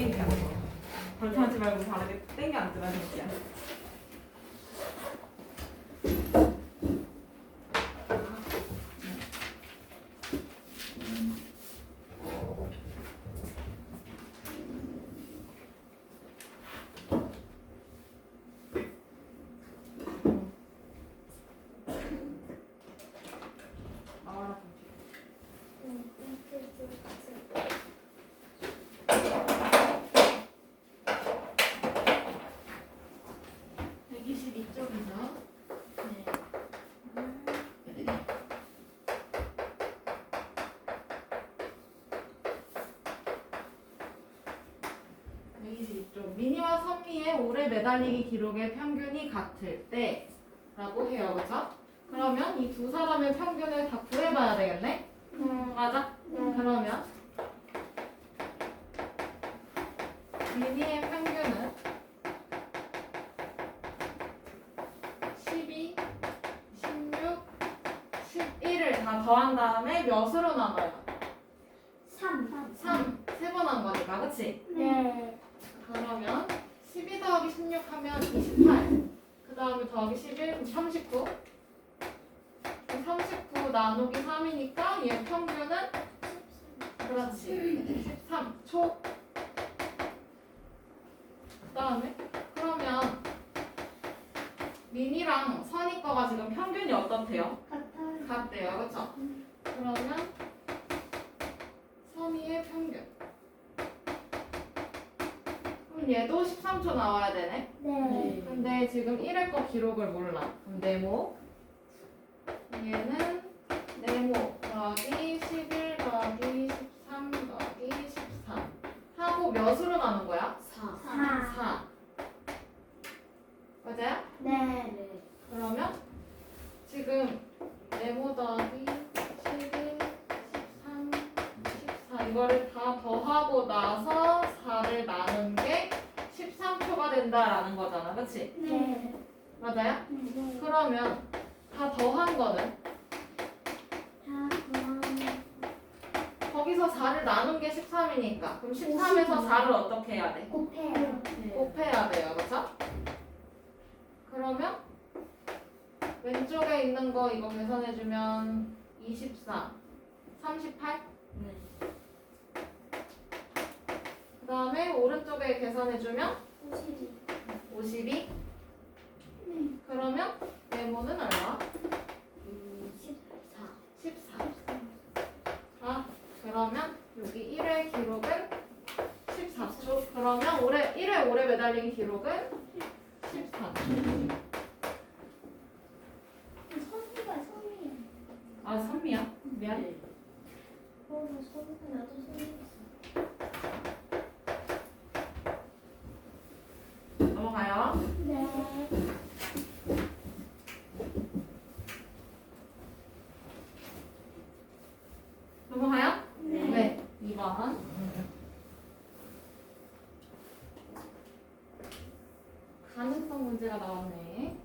이렇게 하는 거. 벌통하지 말고 바르게 땡겨 되지. 나와라. 좀 미니와 선미의 오래 매달리기 기록의 평균이 같을 때 라고 해요, 그렇죠? 그러면 이 두 사람의 평균을 다 구해봐야 되겠네. 음, 맞아. 그러면 미니의 평균은 12, 16, 11을 다 더한 다음에 몇으로 나눠요? 3. 3, 세 번 한 거니까, 그치? 네. 그러면 12 더하기 16 하면 28. 그 다음에 더하기 11, 그럼 39. 39 나누기 3이니까 얘 평균은 그렇지. 13. 초. 그 다음에 그러면 민이랑 선이 거가 지금 평균이 어떻대요? 같아요. 같대요. 그쵸? 그러면 선이의 평균. 얘도 13초 나와야 되네. 네. 근데 지금 1회 거 기록을 몰라. 그럼 네모. 얘는 네모 더하기 11 더하기 13 더하기 13. 하고 몇으로 나눈 거야? 4. 4. 맞아요? 네. 그러면 지금 네모 더하기 11, 13, 14 이거를 다 더하고 나서 4를 나눈 게 13초가 된다라는 거잖아. 그치? 네. 맞아요? 네. 그러면 다 더한 거는. 거기서 4를 나눈 게 13이니까 그럼 13에서 4를 어떻게 해야 돼? 곱해요. 곱해야 돼요. 그렇죠? 그러면 왼쪽에 있는 거 이거 계산해 주면 24, 38. 그 다음에 오른쪽에 계산해 주면 52. 52. 그러면 네모는 얼마? 14. 14. 아, 그러면 여기 1회 기록은 14초. 그러면 올해 1회 오래 매달리기 기록은 14초. 선이가 선이에요. 아, 선미야? 미안. 어, 선이가 나도 선이었어. 넘어가요. 네. 넘어가요? 네. 2번. 가능성 문제가 나왔네.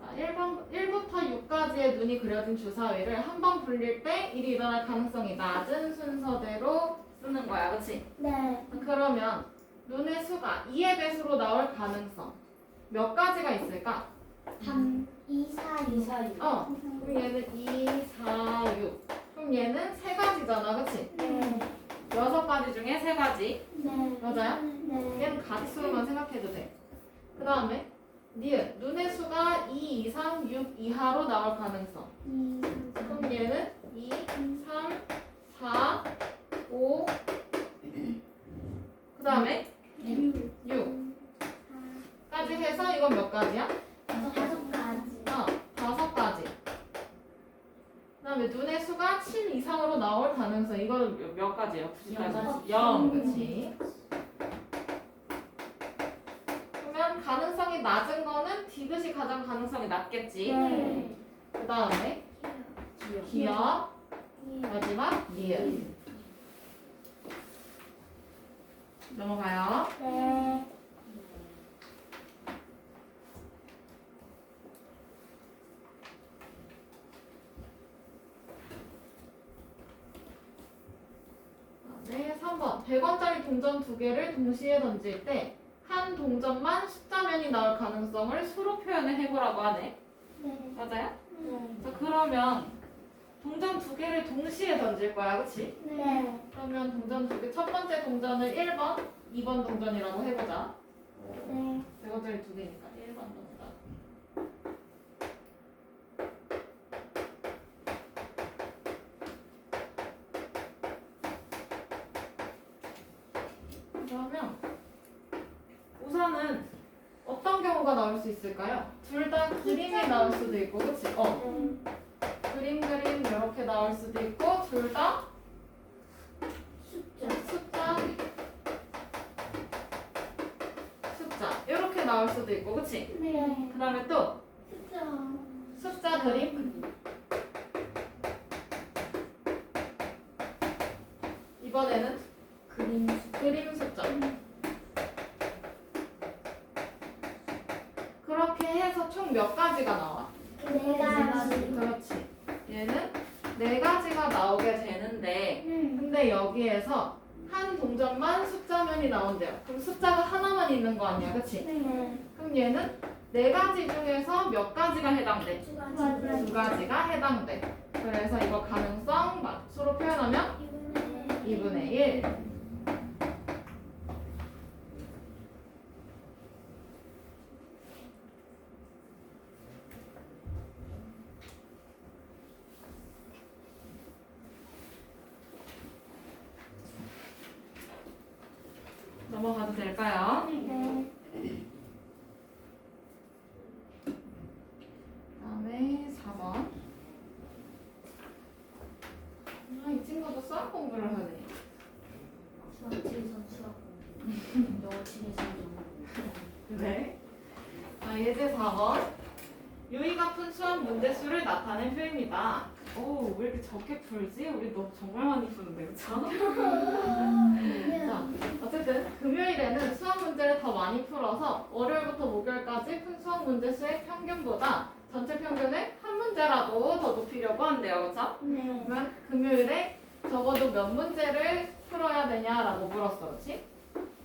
자, 1번, 1부터 6까지의 눈이 그려진 주사위를 한 번 불릴 때 일이 일어날 가능성이 낮은 순서대로 쓰는 거야. 그치? 네. 그러면 눈의 수가 2의 배수로 나올 가능성 몇 가지가 있을까? 3, 2, 4, 2, 4, 6. 어, 그럼 얘는 2, 4, 6. 그럼 얘는 세 가지잖아, 그치? 네. 여섯 가지 중에 세 가지. 네. 맞아요? 네. 얘는 가지수로만 생각해도 돼. 그 다음에 니은 눈의 수가 2 이상 6 이하로 나올 가능성. 2, 그럼 얘는 2, 3, 4, 5. 그 다음에 6, 6까지 해서 이건 몇 가지야? 다섯 가지. 어, 다섯 가지. 그 다음에 눈의 수가 7 이상으로 나올 가능성. 이건 몇, 몇 가지예요? 90까지? 영, 0. 그치. 가능성이 낮은 거는 디귿이 가장 가능성이 낮겠지. 네. 그 다음에 기억, 마지막 니은. 넘어가요. 네. 네, 3번. 100원짜리 동전 두 개를 동시에 던질 때 한 동전만 숫자면이 나올 가능성을 수로 표현을 해보라고 하네. 네. 맞아요? 네. 자, 그러면 동전 두 개를 동시에 던질 거야, 그치? 네. 그러면 동전 두 개, 첫 번째 동전을 1번, 2번 동전이라고 해보자. 네. 100원짜리 두 개니까 1번 동전. 그러면 우선은 어떤 경우가 나올 수 있을까요? 둘 다 그림이 나올 수도 있고, 그치? 어. 그림 그림 이렇게 나올 수도 있고, 둘 다 숫자. 숫자 숫자 이렇게 나올 수도 있고, 그치? 네. 그 다음에 또 숫자. 숫자 그림 이번에는 그림. 그림 숫자 그렇게 해서 총 몇 가지가 나와? 네 가지. 그렇지 얘는 네 가지가 되는데 음. 근데 여기에서 한 동전만 숫자면이 나온대요 그럼 숫자가 하나만 있는 거 아니야 그치? 네. 그럼 얘는 네 가지 중에서 몇 가지가 해당돼? 두 가지. 두 가지가 해당돼 그래서 이거 가능성 수로 표현하면 2분의 1 넘어가도 될까요? 네. 다음에 4번 아, 이 친구도 수학 공부를 하네 수학집에서 수학 공부. 영어집에서 영어 네. 자, 예제 4번. 유의가 푼 수학 문제수를 나타낸 표입니다. 오, 왜 이렇게 적게 풀지? 우리 너 정말 많이 푸는데, 그쵸? 자, 어쨌든 금요일에는 수학 문제를 더 많이 풀어서 월요일부터 목요일까지 푼 수학 문제 수의 평균보다 전체 평균을 한 문제라도 더 높이려고 한대요, 그쵸? 네. 그러면 금요일에 적어도 몇 문제를 풀어야 되냐라고 물었어, 그치?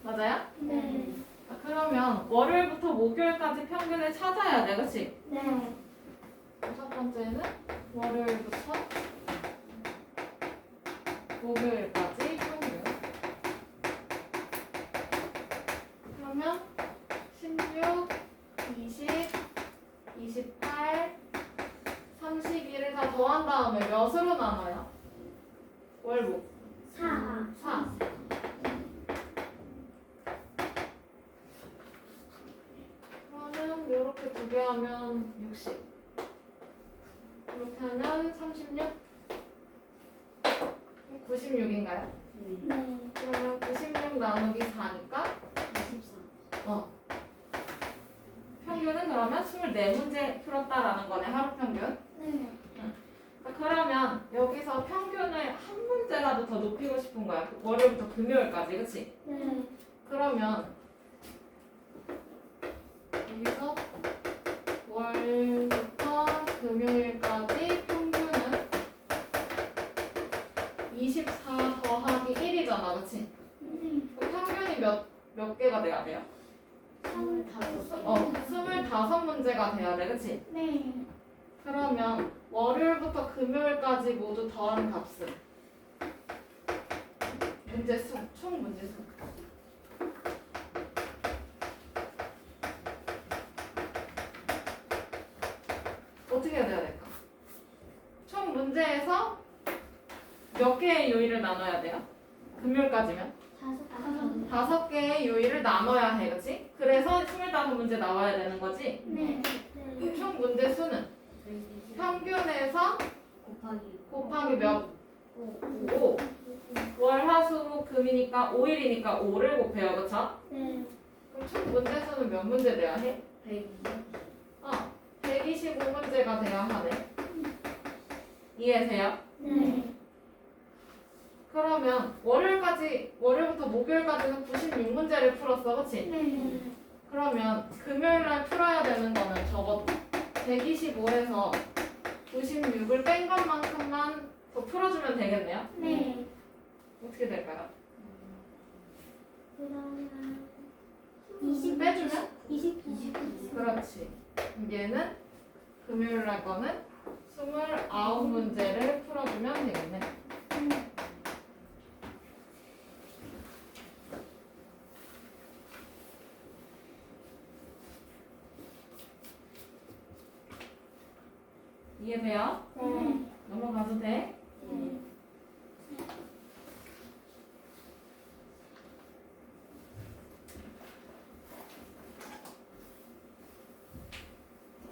맞아요? 네. 자, 그러면 월요일부터 목요일까지 평균을 찾아야 돼, 그치? 네. 첫 번째는 월요일부터 목요일까지 평균. 그러면 16, 20, 28, 32를 다 더한 다음에 몇으로 나눠요? 월목. 사. 4. 그러면 이렇게 두 개 하면 60. 이렇게 하면 36. 96인가요? 네. 그러면 96 나누기 4니까 24. 어. 평균은 그러면 24문제 풀었다라는 거네, 하루 평균. 네. 자, 그러면 여기서 평균을 한 문제라도 더 높이고 싶은 거야. 월요일부터 금요일까지, 그치? 네. 그러면 여기서 월부터 금요일까지 평균은 24 더하기 1이잖아, 그치? 네. 그럼 평균이 몇, 몇 개가 돼야 돼요? 스물다섯. 어, 25문제가 돼야 돼, 그치? 네. 그러면 월요일부터 금요일까지 모두 더한 값은 문제 수, 총 문제 수. 어떻게 해야 될까? 총 문제에서 몇 개의 요일을 나눠야 돼요? 금요일까지면? 다섯. 다섯 개의 요일을 나눠야 해, 그치? 그래서 25문제 나와야 되는 거지? 네. 그럼 총 문제 수는 평균에서 곱하기. 곱하기 몇? 5. 월, 화, 수, 목, 금이니까 5일이니까 5를 곱해요. 그쵸? 네. 그럼 총 문제 수는 몇 문제 돼야 해? 120. 어, 125문제가 돼야 하네. 이해하세요? 네. 그러면 월요일까지, 월요일부터 목요일까지는 96문제를 풀었어. 그치? 네. 그러면 금요일날 풀어야 되는 거는 적어도 125에서 96을 뺀 것만큼만 더 풀어주면 되겠네요. 네. 어떻게 될까요? 그러면 20 빼주면? 20 20 그렇지. 얘는 금요일 날 거는 29문제를 풀어주면 되겠네. 이해돼요? 네. 넘어가도 돼? 네.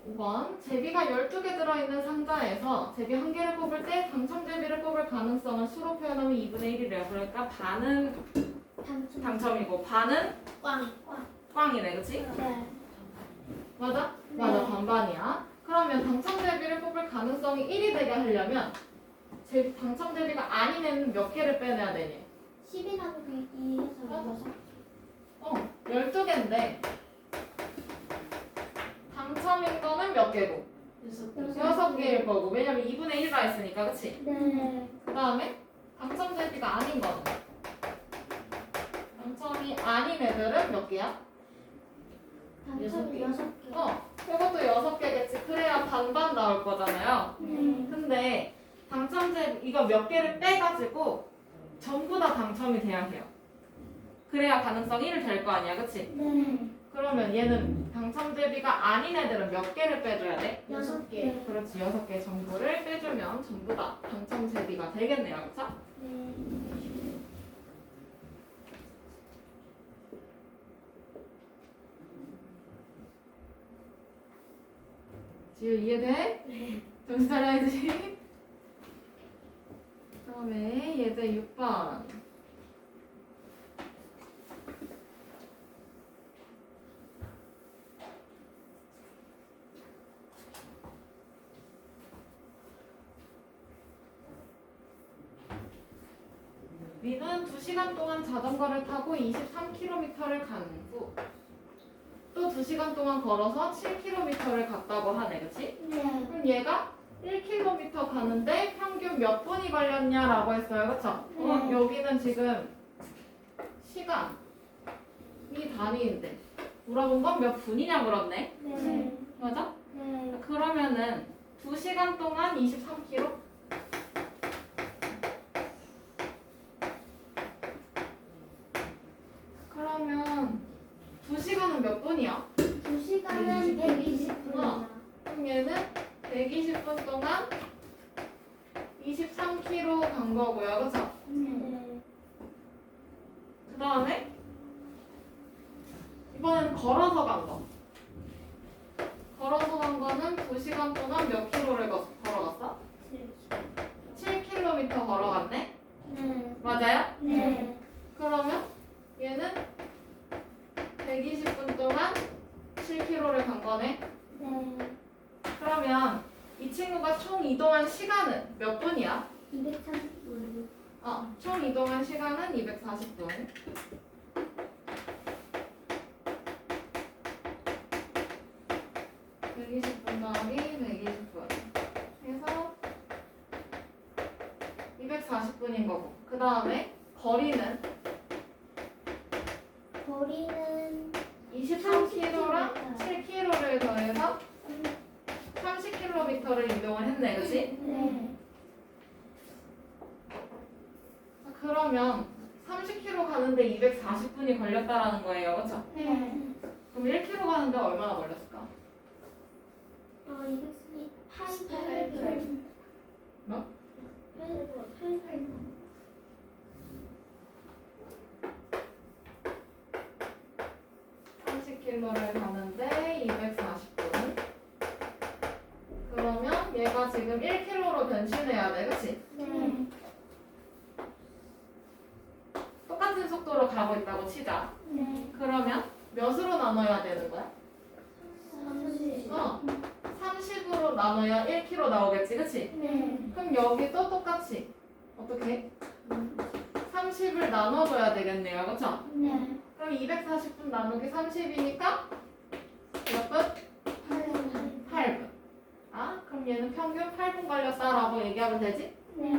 5번 제비가 12개 들어있는 상자에서 제비 한 개를 뽑을 때 당첨 제비를 뽑을 가능성을 수로 표현하면 2분의 1이래요. 그러니까 반은 당첨 당첨이고 반은 꽝 꽝. 꽝이네. 그치? 네. 맞아? 네. 맞아. 반반이야. 그러면 당첨 제비를 뽑을 가능성이 1이 되게 하려면 제 당첨 제비가 아닌 애는 몇 개를 빼내야 되니? 10이 나누기 2 해서 6 어, 12개인데 몇 개고? 여섯 6개일 거고 왜냐면 2분의 1가 있으니까 그치? 네. 그 다음에 당첨 제비가 아닌 거는 당첨이 아닌 애들은 몇 개야? 여섯 개. 6개. 어, 이것도 6개겠지. 그래야 반반 나올 거잖아요. 네. 근데 당첨 제비 이거 몇 개를 빼가지고 전부 다 당첨이 돼야 해요. 그래야 가능성 1을 될 거 아니야, 그치? 네. 그러면 얘는 당첨 제비가 아닌 애들은 몇 개를 빼줘야 돼? 여섯 개. 그렇지, 6개 전부를 빼주면 전부 다 당첨 제비가 되겠네요, 그쵸? 네. 지우 이해돼? 네. 정신 차려야지. 다음에 예제 6번. 민은 2시간 동안 자전거를 타고 23km를 간 후 또 2시간 동안 걸어서 7km를 갔다고 하네, 그치? 네. 그럼 얘가 1km 가는데 평균 몇 분이 걸렸냐라고 했어요. 그쵸? 어, 네. 여기는 지금 시간이 단위인데 물어본 건 몇 분이냐 물었네. 네. 맞아? 네. 그러면은 2시간 동안 23km? 그러면 2시간은 몇 분이야? 2시간은 120분이야. 그럼 얘는 120분 동안 23km 간 거고요. 그쵸? 네. 그 다음에 이번엔 걸어서 간 거. 걸어서 간 거는 2시간 동안 몇 킬로를 거- 걸어갔어? 7km 걸어갔네? 네. 맞아요? 네. 그러면 얘는 120분 동안 7km를 간 거네? 네. 그러면 이 친구가 총 이동한 시간은 몇 분이야? 230분. 어, 총 이동한 시간은 240분. (120분) 더하기 (120분) 해서 (240분인) 거고 그 다음에 거리는 거리는 23km랑 7km를 더해서 30km를 이동을 했네 그치? 네. 그러면 30km 가는데 240분이 걸렸다라는 거예요 그쵸? 네. 그럼 1km 가는데 얼마나 걸렸을까? 어, 238. 뭐? 88. 삼십 k m 를 가는데 240분. 그러면 얘가 지금 1km로 변신해야 돼, 그치? 네. 똑같은 속도로 가고 있다고 치자. 네. 그러면 몇으로 나눠야 되는 거야? 30. 어, 30으로 나눠야 1km 나오겠지, 그치? 네. 그럼 여기도 똑같이 어떻게? 30을 나눠줘야 되겠네요, 그쵸? 네. 그럼 240분 나누기 30이니까 몇 분? 8. 8분. 아, 그럼 얘는 평균 8분 걸렸다라고 얘기하면 되지? 네.